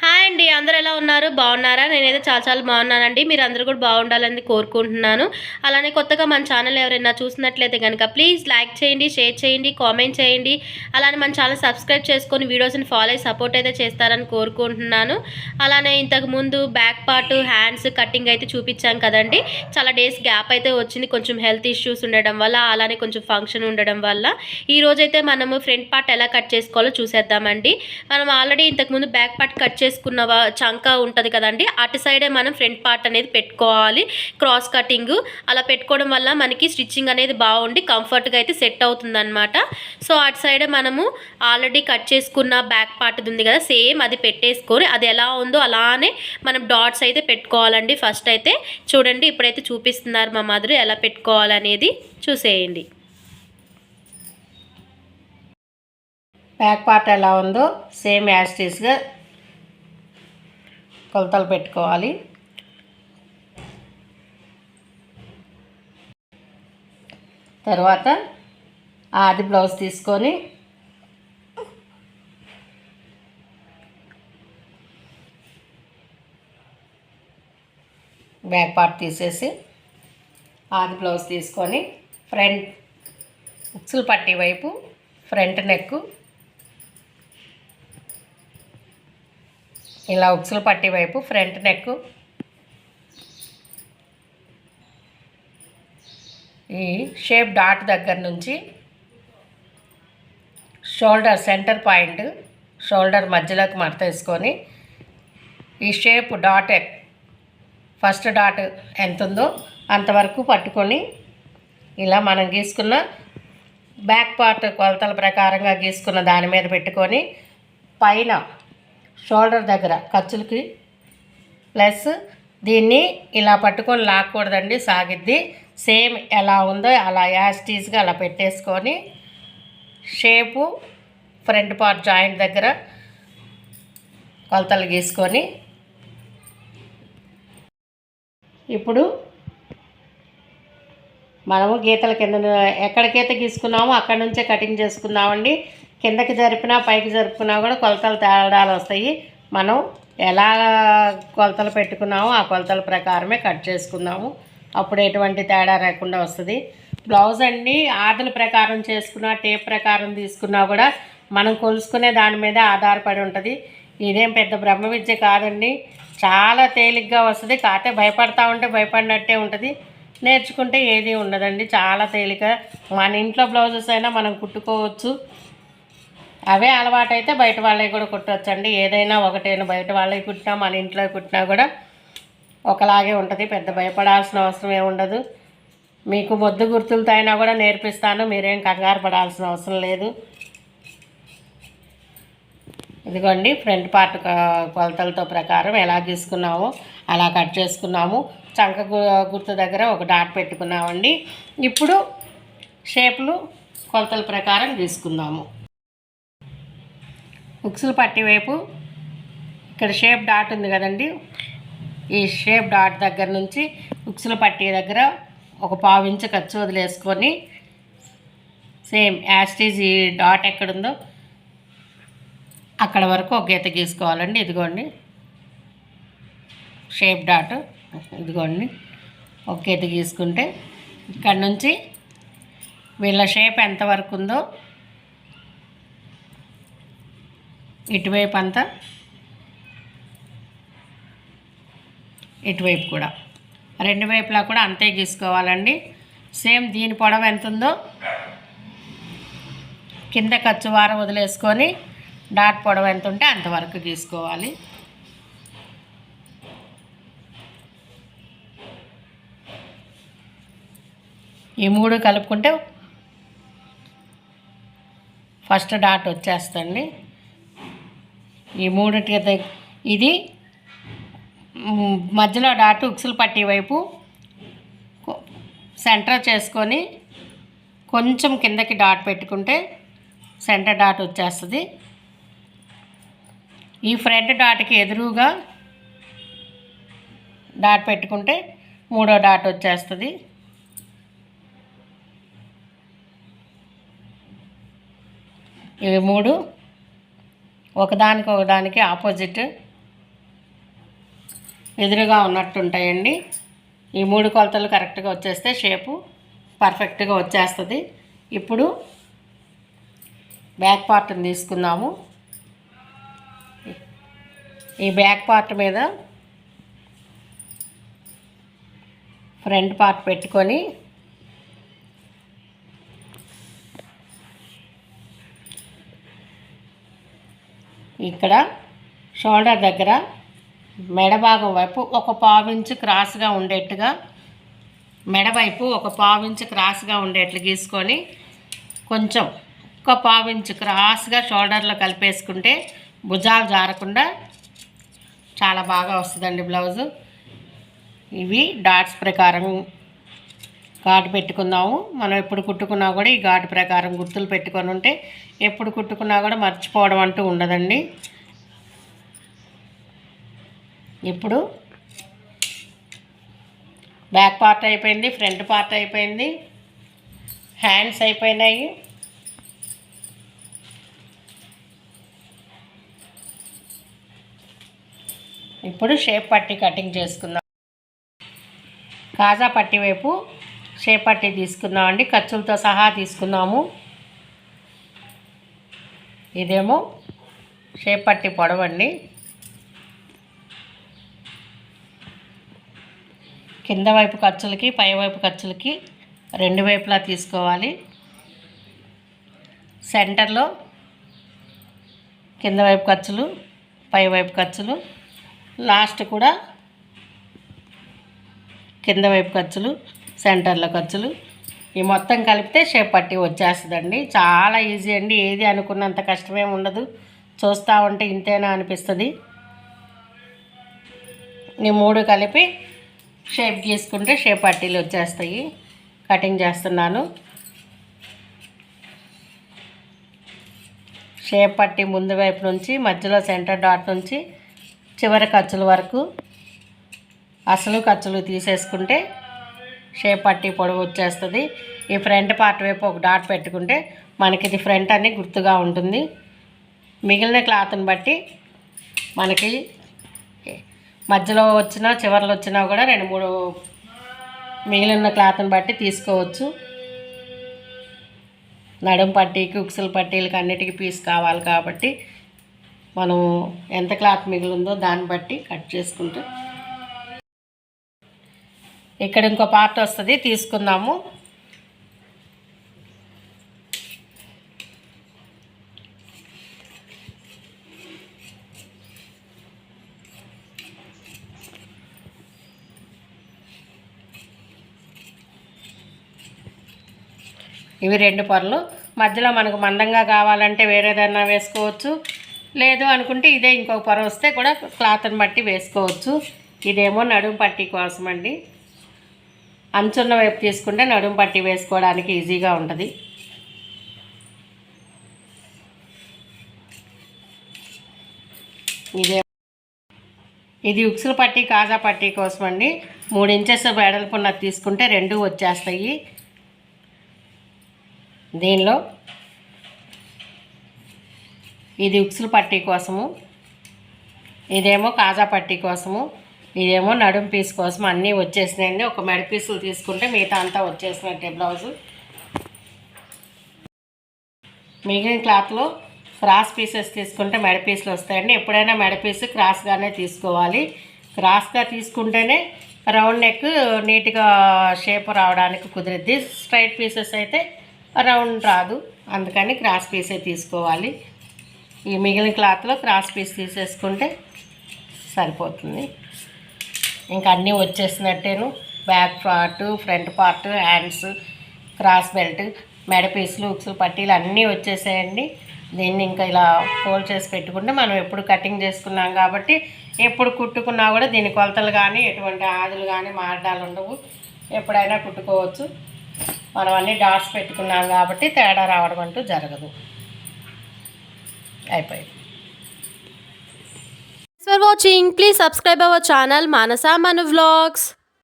Hi అండి అందరు ఎలా ఉన్నారు బాగున్నారా నేనైతే చాలా చాలా బాగున్నానండి మీరు అందరూ కూడా బాగుండాలని కోరుకుంటున్నాను అలానే కొత్తగా మన ఛానల్ ఎవరైనా చూసినట్లయితే కనుక ప్లీజ్ లైక్ చేయండి షేర్ చేయండి కామెంట్ చేయండి అలానే మన ఛానల్ సబ్స్క్రైబ్ చేసుకొని వీడియోస్ని ఫాలో అయ్యి సపోర్ట్ అయితే చేస్తారని కోరుకుంటున్నాను అలానే ఇంతకు ముందు బ్యాక్ పార్ట్ హ్యాండ్స్ కటింగ్ అయితే చూపించాం కదండి చాలా డేస్ గ్యాప్ అయితే వచ్చింది కొంచెం హెల్త్ ఇష్యూస్ ఉండడం వల్ల అలానే కొంచెం ఫంక్షన్ ఉండడం వల్ల ఈరోజైతే మనము ఫ్రంట్ పార్ట్ ఎలా కట్ చేసుకోవాలో చూసేద్దామండి మనం ఆల్రెడీ ఇంతకుముందు బ్యాక్ పార్ట్ కట్ చేసుకున్న చంక ఉంటుంది కదండి అటు సైడే మనం ఫ్రంట్ పార్ట్ అనేది పెట్టుకోవాలి క్రాస్ కటింగ్ అలా పెట్టుకోవడం వల్ల మనకి స్టిచ్చింగ్ అనేది బాగుండి కంఫర్ట్గా అయితే సెట్ అవుతుందన్నమాట సో అటు సైడే మనము ఆల్రెడీ కట్ చేసుకున్న బ్యాక్ పార్ట్ ఉంది కదా సేమ్ అది పెట్టేసుకొని అది ఎలా ఉందో అలానే మనం డాట్స్ అయితే పెట్టుకోవాలండి ఫస్ట్ అయితే చూడండి ఇప్పుడైతే చూపిస్తున్నారు మా మదరు ఎలా పెట్టుకోవాలనేది చూసేయండి బ్యాక్ పార్ట్ ఎలా ఉందో సేమ్ యాస్టీస్గా కొలతలు పెట్టుకోవాలి తర్వాత ఆది బ్లౌజ్ తీసుకొని బ్యాక్ పార్ట్ తీసేసి ఆది బ్లౌజ్ తీసుకొని ఫ్రంట్ ఉక్సులు పట్టి వైపు ఫ్రంట్ నెక్ ఇలా ఉక్సులు పట్టి వైపు ఫ్రంట్ నెక్ ఈ షేప్ డాట్ దగ్గర నుంచి షోల్డర్ సెంటర్ పాయింట్ షోల్డర్ మధ్యలోకి మడత వేసుకొని ఈ షేప్ డాట్ ఫస్ట్ డాట్ ఎంత ఉందో అంతవరకు పట్టుకొని ఇలా మనం గీసుకున్న బ్యాక్ పార్ట్ కొలతల ప్రకారంగా గీసుకున్న దాని మీద పెట్టుకొని పైన షోల్డర్ దగ్గర ఖర్చులకి ప్లస్ దీన్ని ఇలా పట్టుకొని లాక్కూడదండి సాగిద్ది సేమ్ ఎలా ఉందో అలా యాస్టీస్గా అలా పెట్టేసుకొని షేపు ఫ్రంట్ పార్ట్ జాయింట్ దగ్గర కొలతలు గీసుకొని ఇప్పుడు మనము గీతల కింద ఎక్కడికైతే గీసుకున్నామో అక్కడి నుంచే కటింగ్ చేసుకుందామండి కిందకి జరిపినా పైకి జరుపుకున్నా కూడా కొలతలు తేడాలు వస్తాయి మనం ఎలా కొలతలు పెట్టుకున్నామో ఆ కొలతల ప్రకారమే కట్ చేసుకుందాము అప్పుడు ఎటువంటి తేడా లేకుండా వస్తుంది బ్లౌజ్ అన్ని ఆదల ప్రకారం చేసుకున్నా టేప్ ప్రకారం తీసుకున్నా కూడా మనం కొలుసుకునే దాని మీద ఆధారపడి ఉంటుంది ఇదేం పెద్ద బ్రహ్మ విద్య కాదండి చాలా తేలిగ్గా వస్తుంది కాకపోతే భయపడతా ఉంటే భయపడినట్టే ఉంటుంది నేర్చుకుంటే ఏది ఉండదండి చాలా తేలిక మన ఇంట్లో బ్లౌజెస్ అయినా మనం కుట్టుకోవచ్చు అవే అలవాటైతే బయట వాళ్ళవి కూడా కుట్టచ్చండి ఏదైనా ఒకటేనా బయట వాళ్ళవి కుట్టినా మన ఇంట్లో కుట్టినా కూడా ఒకలాగే ఉంటుంది పెద్ద భయపడాల్సిన అవసరం ఏముండదు మీకు మొద్దు గుర్తులతో అయినా కూడా నేర్పిస్తాను మీరేం కంగారు పడాల్సిన అవసరం లేదు ఇదిగోండి ఫ్రంట్ పార్ట్ కొలతలతో ప్రకారం ఎలా గీసుకున్నామో అలా కట్ చేసుకున్నాము చంక గుర్తు దగ్గర ఒక డాట్ పెట్టుకున్నామండి ఇప్పుడు షేపులు కొలతల ప్రకారం గీసుకుందాము ఉక్సులు పట్టి వైపు ఇక్కడ షేప్ డాట్ ఉంది కదండి ఈ షేప్ డాట్ దగ్గర నుంచి ఉక్సులు పట్టి దగ్గర ఒక ఇంచు ఖర్చు వదిలేసుకొని సేమ్ యాస్టీజ్ ఈ డాట్ ఎక్కడుందో అక్కడ వరకు ఒక గీత గీసుకోవాలండి ఇదిగోండి షేప్ డాట్ ఇదిగోండి ఒక గీత గీసుకుంటే ఇక్కడ నుంచి వీళ్ళ షేప్ ఎంతవరకు ఉందో ఇటువైపు అంతా ఇటువైపు కూడా రెండు వైపులా కూడా అంతే గీసుకోవాలండి సేమ్ దీని పొడవు ఎంత ఉందో కింద ఖర్చు వారం వదిలేసుకొని డాట్ పొడవు ఎంత ఉంటే అంతవరకు గీసుకోవాలి ఈ మూడు కలుపుకుంటే ఫస్ట్ డాట్ వచ్చేస్తండి ఈ మూడింటి ఇది మధ్యలో డాట్ ఉక్సులు పట్టే వైపు సెంటర్ చేసుకొని కొంచెం కిందకి డాట్ పెట్టుకుంటే సెంటర్ డాట్ వచ్చేస్తుంది ఈ ఫ్రంట్ డాట్కి ఎదురుగా డాట్ పెట్టుకుంటే మూడో డాట్ వచ్చేస్తుంది ఇవి మూడు ఒకదానికి ఒకదానికి ఆపోజిట్ ఎదురుగా ఉన్నట్టుంటాయండి ఈ మూడు కొలతలు కరెక్ట్గా వచ్చేస్తే షేపు పర్ఫెక్ట్గా వచ్చేస్తుంది ఇప్పుడు బ్యాక్ పార్ట్ని తీసుకుందాము ఈ బ్యాక్ పార్ట్ మీద ఫ్రంట్ పార్ట్ పెట్టుకొని ఇక్కడ షోల్డర్ దగ్గర మెడభాగం వైపు ఒక పావించు క్రాస్గా ఉండేట్టుగా మెడవైపు ఒక పావించు క్రాస్గా ఉండేట్లు గీసుకొని కొంచెం ఒక పావించు క్రాస్గా షోల్డర్లో కలిపేసుకుంటే భుజాలు జారకుండా చాలా బాగా వస్తుందండి బ్లౌజు ఇవి డాట్స్ ప్రకారం ఘాటు పెట్టుకుందాము మనం ఎప్పుడు కుట్టుకున్నా కూడా ఈ ఘాటు ప్రకారం గుర్తులు పెట్టుకొని ఉంటే ఎప్పుడు కుట్టుకున్నా కూడా మర్చిపోవడం అంటూ ఉండదండి ఇప్పుడు బ్యాక్ పార్ట్ అయిపోయింది ఫ్రంట్ పార్ట్ అయిపోయింది హ్యాండ్స్ అయిపోయినాయి ఇప్పుడు షేప్ పట్టి కటింగ్ చేసుకుందాం కాజా పట్టి వైపు షేపట్టి తీసుకున్నామండి ఖర్చులతో సహా తీసుకున్నాము ఇదేమో షేపట్టి పొడవండి కింద వైపు ఖర్చులకి పై వైపు ఖర్చులకి రెండు వైపులా తీసుకోవాలి సెంటర్లో కింద వైపు ఖర్చులు పై వైపు ఖర్చులు లాస్ట్ కూడా కింద వైపు ఖర్చులు సెంటర్ల ఖర్చులు ఈ మొత్తం కలిపితే షేప్ పట్టి వచ్చేస్తుందండి చాలా ఈజీ అండి ఏది అనుకున్నంత కష్టమే ఉండదు చూస్తూ ఉంటే ఇంతేనా అనిపిస్తుంది ఈ మూడు కలిపి షేప్ గీసుకుంటే షేప్ పట్టీలు వచ్చేస్తాయి కటింగ్ చేస్తున్నాను షేప్ పట్టి ముందు వైపు నుంచి మధ్యలో సెంటర్ డాట్ నుంచి చివరి ఖర్చుల వరకు అసలు ఖర్చులు తీసేసుకుంటే షేప్ పట్టి పొడవు వచ్చేస్తుంది ఈ ఫ్రంట్ పార్ట్ వైపు ఒక డాట్ పెట్టుకుంటే మనకి ఇది ఫ్రంట్ అన్ని గుర్తుగా ఉంటుంది మిగిలిన క్లాత్ని బట్టి మనకి మధ్యలో వచ్చినా చివరిలో వచ్చినా కూడా రెండు మూడు మిగిలిన క్లాత్ని బట్టి తీసుకోవచ్చు నడుం పట్టి కుక్సుల పట్టీలకి అన్నిటికీ పీస్ కావాలి కాబట్టి మనం ఎంత క్లాత్ మిగిలిందో దాన్ని బట్టి కట్ చేసుకుంటే ఇక్కడ ఇంకో పార్ట్ వస్తుంది తీసుకుందాము ఇవి రెండు పొరలు మధ్యలో మనకు మందంగా కావాలంటే వేరేదన్నా వేసుకోవచ్చు లేదు అనుకుంటే ఇదే ఇంకొక పొర వస్తే కూడా క్లాత్ని బట్టి వేసుకోవచ్చు ఇదేమో నడుము పట్టి కోసం అండి అంచున్న వైపు తీసుకుంటే నడుము పట్టి వేసుకోవడానికి ఈజీగా ఉంటుంది ఇదే ఇది ఉక్సులు పట్టి కాజా పట్టి కోసం అండి మూడు ఇంచెస్ వెడల్పున్న తీసుకుంటే రెండు వచ్చేస్తాయి దీనిలో ఇది ఉక్సులు పట్టి కోసము ఇదేమో కాజా పట్టి కోసము ఇదేమో నడుం పీస్ కోసం అన్నీ వచ్చేసినాయండి ఒక మెడ పీసులు తీసుకుంటే మిగతా అంతా వచ్చేసినట్టే బ్లౌజు మిగిలిన క్లాత్లో క్రాస్ పీసెస్ తీసుకుంటే మెడ పీసులు వస్తాయండి ఎప్పుడైనా మెడ పీసు క్రాస్గానే తీసుకోవాలి క్రాస్గా తీసుకుంటేనే రౌండ్ నెక్ నీట్గా షేప్ రావడానికి కుదిరిద్ది స్ట్రైట్ పీసెస్ అయితే రౌండ్ రాదు అందుకని క్రాస్ పీసే తీసుకోవాలి ఈ మిగిలిన క్లాత్లో క్రాస్ పీస్ తీసేసుకుంటే సరిపోతుంది ఇంకా అన్నీ వచ్చేసినట్టేను back part front part hands cross belt మెడ పీసులు ఉక్సులు పట్టీలు అన్నీ వచ్చేసేయండి దీన్ని ఇంకా ఇలా ఫోల్డ్ చేసి పెట్టుకుంటే మనం ఎప్పుడు కటింగ్ చేసుకున్నాం కాబట్టి ఎప్పుడు కుట్టుకున్నా కూడా దీని కొలతలు కానీ ఎటువంటి ఆదులు కానీ మారడాలు ఉండవు ఎప్పుడైనా కుట్టుకోవచ్చు మనం అన్నీ డాట్స్ పెట్టుకున్నాం కాబట్టి తేడా రావడం అంటూ జరగదు అయిపోయింది For watching, please subscribe our channel Manasa Manu Vlogs.